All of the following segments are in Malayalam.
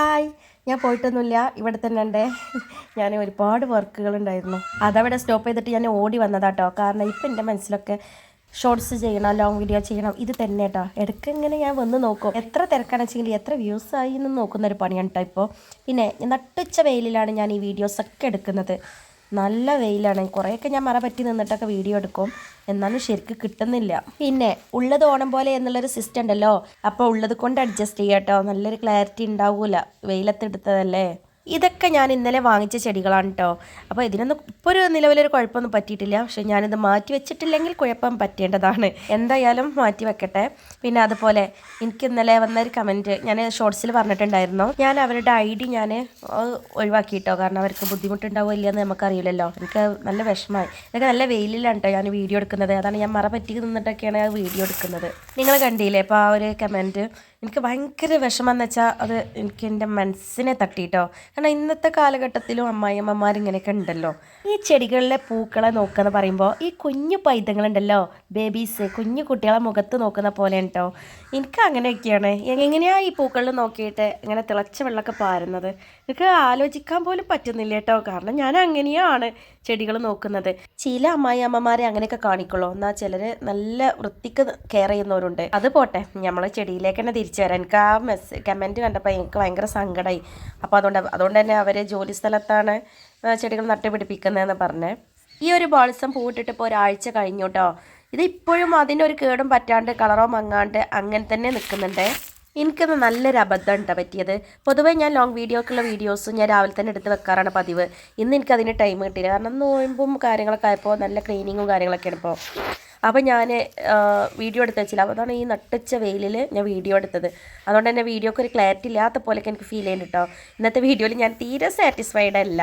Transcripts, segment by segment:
ഹായ്. ഞാൻ പോയിട്ടൊന്നുമില്ല. ഇവിടെ തന്നെ ഉണ്ട് ഞാൻ ഒരുപാട് വർക്കുകൾ ഉണ്ടായിരുന്നു. അതവിടെ സ്റ്റോപ്പ് ചെയ്തിട്ട് ഞാൻ ഓടി വന്നതാട്ടോ. കാരണം ഇപ്പം എന്റെ മനസ്സിലൊക്കെ ഷോർട്സ് ചെയ്യണം ലോങ് വീഡിയോ ചെയ്യണം ഇത് തന്നെ കേട്ടോ ഇടയ്ക്ക് ഇങ്ങനെ ഞാൻ വന്ന് നോക്കും. എത്ര തിരക്കാണെന്ന് വെച്ചെങ്കിൽ എത്ര വ്യൂസ് ആയി എന്ന് നോക്കുന്ന ഒരു പണിയാണ് കേട്ടോ ഇപ്പോൾ പിന്നെ നട്ടുച്ച വെയിലിലാണ് ഞാൻ ഈ വീഡിയോസൊക്കെ എടുക്കുന്നത്. നല്ല വെയിലാണ്. കുറേയൊക്കെ ഞാൻ മറ പറ്റി നിന്നിട്ടൊക്കെ വീഡിയോ എടുക്കും. എന്നാലും ശരിക്ക് കിട്ടുന്നില്ല. പിന്നെ ഉള്ളത് ഓണം പോലെ എന്നുള്ളൊരു സിസ്റ്റം ഉണ്ടല്ലോ. അപ്പോൾ ഉള്ളത് കൊണ്ട് അഡ്ജസ്റ്റ് ചെയ്യാട്ടോ. നല്ലൊരു ക്ലാരിറ്റി ഉണ്ടാവൂല. വെയിലത്തെടുത്തതല്ലേ ഇതൊക്കെ ഞാൻ ഇന്നലെ വാങ്ങിച്ച ചെടികളാണ് കേട്ടോ അപ്പോൾ ഇതിനൊന്നും ഇപ്പോൾ ഒരു നിലവിലൊരു കുഴപ്പമൊന്നും പറ്റിയിട്ടില്ല. പക്ഷേ ഞാനിത് മാറ്റി വെച്ചിട്ടില്ലെങ്കിൽ കുഴപ്പം പറ്റേണ്ടതാണ്. എന്തായാലും മാറ്റി വെക്കട്ടെ. പിന്നെ അതുപോലെ എനിക്ക് ഇന്നലെ വന്ന ഒരു കമന്റ് ഞാൻ ഷോർട്സിൽ പറഞ്ഞിട്ടുണ്ടായിരുന്നു. ഞാൻ അവരുടെ ഐ ഡി ഞാൻ ഒഴിവാക്കി കേട്ടോ കാരണം അവർക്ക് ബുദ്ധിമുട്ടുണ്ടാവുമോ ഇല്ലയെന്ന് നമുക്കറിയില്ലല്ലോ. എനിക്ക് നല്ല വിഷമമായി. ഇതൊക്കെ നല്ല വെയിലിലാണ് കേട്ടോ ഞാൻ വീഡിയോ എടുക്കുന്നത്. അതാണ് ഞാൻ മറ പറ്റി നിന്നിട്ടൊക്കെയാണ് ആ വീഡിയോ എടുക്കുന്നത്. നിങ്ങൾ കണ്ടില്ലേ അപ്പോൾ ആ ഒരു കമന്റ്? എനിക്ക് ഭയങ്കര വിഷമം എന്ന് വെച്ചാൽ അത് എനിക്ക് എന്റെ മനസ്സിനെ തട്ടിട്ടോ. കാരണം ഇന്നത്തെ കാലഘട്ടത്തിലും അമ്മായിയമ്മമാർ ഇങ്ങനെയൊക്കെ ഉണ്ടല്ലോ. ഈ ചെടികളിലെ പൂക്കളെ നോക്കുക എന്ന് പറയുമ്പോൾ ഈ കുഞ്ഞു പൈതങ്ങളുണ്ടല്ലോ ബേബീസ് കുഞ്ഞു കുട്ടികളെ മുഖത്ത് നോക്കുന്ന പോലെ കേട്ടോ എനിക്ക് അങ്ങനെയൊക്കെയാണ്. എങ്ങനെയാണ് ഈ പൂക്കളിൽ നോക്കിയിട്ട് ഇങ്ങനെ തിളച്ച വെള്ളമൊക്കെ പാരുന്നത്? എനിക്ക് ആലോചിക്കാൻ പോലും പറ്റുന്നില്ല കേട്ടോ. കാരണം ഞാൻ അങ്ങനെയാണ് ചെടികൾ നോക്കുന്നത്. ചില അമ്മായി അമ്മമാരെ അങ്ങനെയൊക്കെ കാണിക്കുള്ളൂ. എന്നാൽ ചിലർ നല്ല വൃത്തിക്ക് കെയർ ചെയ്യുന്നവരുണ്ട്. അത് പോട്ടെ. നമ്മൾ ചെടിയിലേക്ക് തന്നെ തിരിച്ചു വരാം. എനിക്ക് ആ മെസ് കമന്റ് കണ്ടപ്പോൾ എനിക്ക് ഭയങ്കര സങ്കടമായി അപ്പോൾ അതുകൊണ്ട് അതുകൊണ്ട് തന്നെ അവർ ജോലി സ്ഥലത്താണ് ചെടികൾ നട്ടുപിടിപ്പിക്കുന്നതെന്ന് പറഞ്ഞേ. ഈ ഒരു ബോൾസം പൂവിട്ടിട്ട് ഇപ്പോൾ ഒരാഴ്ച കഴിഞ്ഞു കേട്ടോ ഇത് ഇപ്പോഴും അതിനൊരു കേടും പറ്റാണ്ട് കളറോ മങ്ങാണ്ട് അങ്ങനെ തന്നെ നിൽക്കുന്നുണ്ട്. എനിക്കത് നല്ലൊരു അബദ്ധം ഉണ്ടോ പറ്റിയത്. പൊതുവേ ഞാൻ ലോങ് വീഡിയോക്കുള്ള വീഡിയോസ് ഞാൻ രാവിലെ തന്നെ എടുത്ത് വെക്കാറാണ് പതിവ്. ഇന്ന് എനിക്ക് അതിന് ടൈം കിട്ടിയില്ല. കാരണം നോയമ്പും കാര്യങ്ങളൊക്കെ ആയപ്പോൾ നല്ല ക്ലീനിങ്ങും കാര്യങ്ങളൊക്കെയാണ് ഇപ്പോൾ അപ്പോൾ ഞാൻ വീഡിയോ എടുത്ത് വെച്ചില്ല. അപ്പോൾ അതാണ് ഈ നട്ടച്ച വെയിലിൽ ഞാൻ വീഡിയോ എടുത്തത്. അതുകൊണ്ട് തന്നെ വീഡിയോക്ക് ഒരു ക്ലാരിറ്റി ഇല്ലാത്ത പോലെയൊക്കെ എനിക്ക് ഫീൽ ചെയ്യുന്നുണ്ട് കേട്ടോ ഇന്നത്തെ വീഡിയോയിൽ ഞാൻ തീരെ സാറ്റിസ്ഫൈഡ് അല്ല.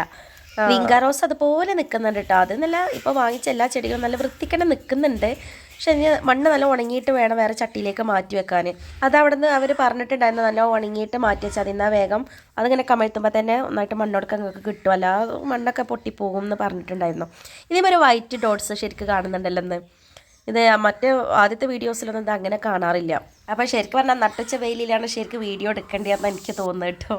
വിങ്ക റോസ് അതുപോലെ നിൽക്കുന്നുണ്ട് കേട്ടോ അത് നല്ല ഇപ്പോൾ വാങ്ങിച്ച എല്ലാ ചെടികളും നല്ല വൃത്തിക്കന്നെ നിൽക്കുന്നുണ്ട് പക്ഷെ അതിന് മണ്ണ് നല്ല ഉണങ്ങിയിട്ട് വേണം വേറെ ചട്ടിയിലേക്ക് മാറ്റി വെക്കാൻ അത് അവിടെ നിന്ന് അവർ പറഞ്ഞിട്ടുണ്ടായിരുന്നു നല്ല ഉണങ്ങിയിട്ട് മാറ്റി വെച്ചാൽ അതിന്നാ വേഗം അതിങ്ങനെ കമഴ്ത്തുമ്പോൾ തന്നെ ഒന്നായിട്ട് മണ്ണൊടുക്കം നിങ്ങൾക്ക് കിട്ടും. അല്ലാതെ മണ്ണൊക്കെ പൊട്ടിപ്പോകും എന്ന് പറഞ്ഞിട്ടുണ്ടായിരുന്നു. ഇനിയും ഒരു വൈറ്റ് ഡോട്ട്സ് ശരിക്കും കാണുന്നുണ്ടല്ലോ എന്ന് ഇത് മറ്റേ ആദ്യത്തെ വീഡിയോസിലൊന്നും ഇത് അങ്ങനെ കാണാറില്ല. അപ്പോൾ ശരിക്കും പറഞ്ഞാൽ നട്ടച്ച വെയിലിലാണ് ശരിക്കും വീഡിയോ എടുക്കേണ്ടതെന്ന് എനിക്ക് തോന്നുന്നു കേട്ടോ.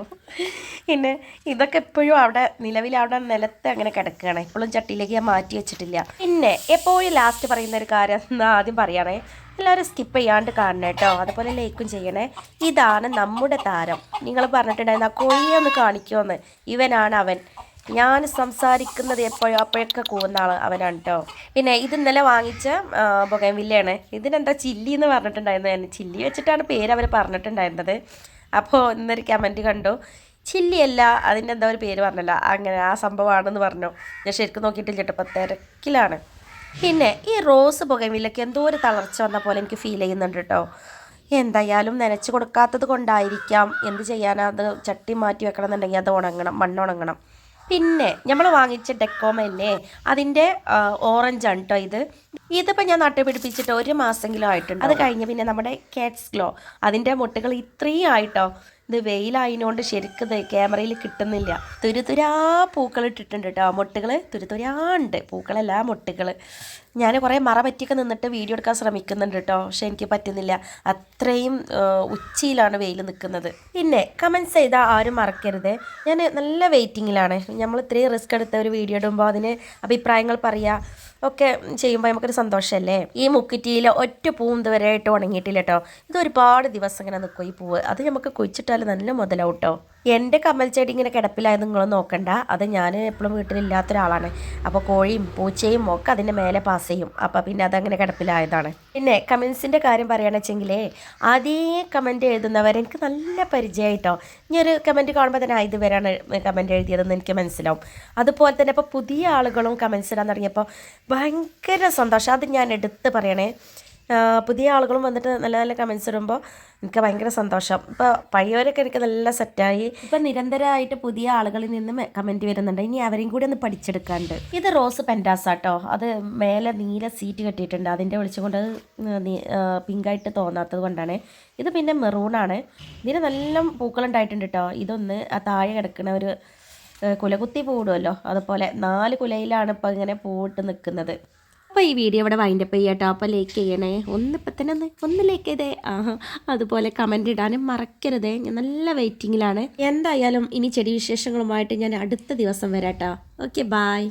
പിന്നെ ഇതൊക്കെ എപ്പോഴും അവിടെ നിലവിൽ അവിടെ നിലത്ത് അങ്ങനെ കിടക്കുകയാണ്. എപ്പോഴും ചട്ടിയിലേക്ക് ഞാൻ മാറ്റി വെച്ചിട്ടില്ല. പിന്നെ എപ്പോഴും ലാസ്റ്റ് പറയുന്ന ഒരു കാര്യം എന്നാൽ ആദ്യം പറയണേ. എല്ലാവരും സ്കിപ്പ് ചെയ്യാണ്ട് കാണണം കേട്ടോ. അതുപോലെ ലൈക്കും ചെയ്യണേ. ഇതാണ് നമ്മുടെ താരം. നിങ്ങൾ പറഞ്ഞിട്ടുണ്ടായിരുന്നു ആ കോഴിയൊന്ന് കാണിക്കുമെന്ന് ഇവനാണ് അവൻ. ഞാൻ സംസാരിക്കുന്നത് എപ്പോഴും അപ്പോഴൊക്കെ കൂവുന്ന ആൾ അവനാണ് കേട്ടോ പിന്നെ ഇത് ഇന്നലെ വാങ്ങിച്ച ബൊഗൈൻവില്ലയാണ് ഇതിനെന്താ ചില്ലി എന്ന് പറഞ്ഞിട്ടുണ്ടായിരുന്നു. ഞാൻ ചില്ലി വെച്ചിട്ടാണ് പേര് അവർ പറഞ്ഞിട്ടുണ്ടായിരുന്നത്. അപ്പോൾ ഇന്നൊരു കമന്റ് കണ്ടു. ചില്ലിയല്ല അതിന്റെ എന്താ ഒരു പേര് പറഞ്ഞല്ല. അങ്ങനെ ആ സംഭവമാണെന്ന് പറഞ്ഞു. ഞാൻ ശരിക്കും നോക്കിയിട്ടില്ല കേട്ടോ അപ്പോൾ തിരക്കിലാണ്. പിന്നെ ഈ റോസ് ബൊഗൈൻവില്ലയ്ക്ക് എന്തോ ഒരു തളർച്ച വന്ന പോലെ എനിക്ക് ഫീൽ ചെയ്യുന്നുണ്ട് കേട്ടോ എന്തായാലും നനച്ച് കൊടുക്കാത്തത് കൊണ്ടായിരിക്കാം. എന്ത് ചെയ്യാനാ? അത് ചട്ടി മാറ്റി വെക്കണം എന്നുണ്ടെങ്കിൽ അത് ഉണങ്ങണം മണ്ണുണങ്ങണം പിന്നെ നമ്മൾ വാങ്ങിച്ച ഡെക്കോമല്ലേ അതിന്റെ ഓറഞ്ച് ആണ് കേട്ടോ ഇത്. ഇതിപ്പോൾ ഞാൻ നട്ടു പിടിപ്പിച്ചിട്ട് ഒരു മാസമെങ്കിലും ആയിട്ടുണ്ട് അത് കഴിഞ്ഞ് പിന്നെ നമ്മുടെ കാറ്റ്സ് ഗ്ലോ അതിന്റെ മുട്ടുകൾ ഇത്രയും ആയിട്ടോ. ഇത് വെയിലായതുകൊണ്ട് ശരിക്കും ക്യാമറയിൽ കിട്ടുന്നില്ല. തുരുതുരാ പൂക്കൾ ഇട്ടിട്ടുണ്ട് കേട്ടോ മുട്ടുകൾ തുരുതുരാ ഉണ്ട്. പൂക്കളല്ല മുട്ടുകൾ ഞാൻ കുറേ മറ പറ്റിയൊക്കെ നിന്നിട്ട് വീഡിയോ എടുക്കാൻ ശ്രമിക്കുന്നുണ്ട് കേട്ടോ. പക്ഷെ എനിക്ക് പറ്റുന്നില്ല. അത്രയും ഉച്ചയിലാണ് വെയിൽ നിൽക്കുന്നത്. പിന്നെ കമൻസ് ചെയ്താൽ ആരും മറക്കരുത്. ഞാൻ നല്ല വെയിറ്റിങ്ങിലാണ്. നമ്മൾ ഇത്രയും റിസ്ക് എടുത്ത ഒരു വീഡിയോ ഇടുമ്പോൾ അതിന് അഭിപ്രായങ്ങൾ പറയുക ഒക്കെ ചെയ്യുമ്പോൾ നമുക്കൊരു സന്തോഷമല്ലേ ഈ മുക്കുറ്റിയിൽ ഒറ്റ പൂവും ഇതുവരെയായിട്ട് ഉണങ്ങിയിട്ടില്ല കേട്ടോ. ഇത് ഒരുപാട് ദിവസം ഇങ്ങനെ നിൽക്കും ഈ പൂവ്. അത് നമുക്ക് കുഴിച്ചിട്ടാൽ നല്ല മുതലാവും കേട്ടോ. എന്റെ കമ്മൽ ചെടി ഇങ്ങനെ കിടപ്പിലായത് നിങ്ങൾ നോക്കണ്ട. അത് ഞാൻ എപ്പോഴും വീട്ടിലില്ലാത്ത ഒരാളാണ് അപ്പോൾ കോഴിയും പൂച്ചയും ഒക്കെ അതിന്റെ മേലെ പാസ് ചെയ്യും. അപ്പോൾ പിന്നെ അതങ്ങനെ കിടപ്പിലായതാണ്. പിന്നെ കമൻസിന്റെ കാര്യം പറയുകയാണെന്ന് വെച്ചെങ്കിലേ അതേ കമന്റ് എഴുതുന്നവർ എനിക്ക് നല്ല പരിചയമായിട്ടോ ഇനി ഒരു കമന്റ് കാണുമ്പോൾ തന്നെ ഇത് വരാണ് കമന്റ് എഴുതിയതെന്ന് എനിക്ക് മനസ്സിലാവും. അതുപോലെ തന്നെ ഇപ്പോൾ പുതിയ ആളുകളും കമൻസ് ഇടാൻ തുടങ്ങിയപ്പോൾ ഭയങ്കര സന്തോഷം. അത് ഞാൻ എടുത്ത് പറയണേ പുതിയ ആളുകളും വന്നിട്ട് നല്ല നല്ല കമൻസ് ഇടുമ്പോൾ എനിക്ക് ഭയങ്കര സന്തോഷം. ഇപ്പോൾ പഴയവരൊക്കെ എനിക്ക് നല്ല സെറ്റായി ഇപ്പം നിരന്തരമായിട്ട് പുതിയ ആളുകളിൽ നിന്ന് കമന്റ് വരുന്നുണ്ട്. ഇനി അവരെയും കൂടി ഒന്ന് പഠിച്ചെടുക്കാണ്ട്. ഇത് റോസ് പെന്റാസാട്ടോ അത് മേലെ നീല സീറ്റ് കെട്ടിയിട്ടുണ്ട്. അതിന്റെ വിളിച്ചുകൊണ്ട് പിങ്കായിട്ട് തോന്നാത്തത് കൊണ്ടാണ്. ഇത് പിന്നെ മെറൂണാണ് ഇതിന് നല്ല പൂക്കളുണ്ടായിട്ടുണ്ട് കേട്ടോ ഇതൊന്ന് ആ താഴെ കിടക്കുന്ന ഒരു കുലകുത്തി പൂടുമല്ലോ അതുപോലെ നാല് കുലയിലാണ് ഇപ്പോൾ ഇങ്ങനെ പൂവിട്ട് നിൽക്കുന്നത് അപ്പോൾ ഈ വീഡിയോ ഇവിടെ വൈൻഡപ്പ് ചെയ്യട്ടോ. അപ്പോൾ ലൈക്ക് ചെയ്യണേ. ഒന്ന് ഇപ്പം തന്നെ ഒന്ന് ഒന്ന് ലൈക്ക് ചെയ്തേ. ആ അതുപോലെ കമന്റ് ഇടാനും മറക്കരുതേ. ഞാൻ നല്ല വെയിറ്റിങ്ങിലാണ് എന്തായാലും ഇനി ചെടി വിശേഷങ്ങളുമായിട്ട് ഞാൻ അടുത്ത ദിവസം വരാട്ടോ. Okay bye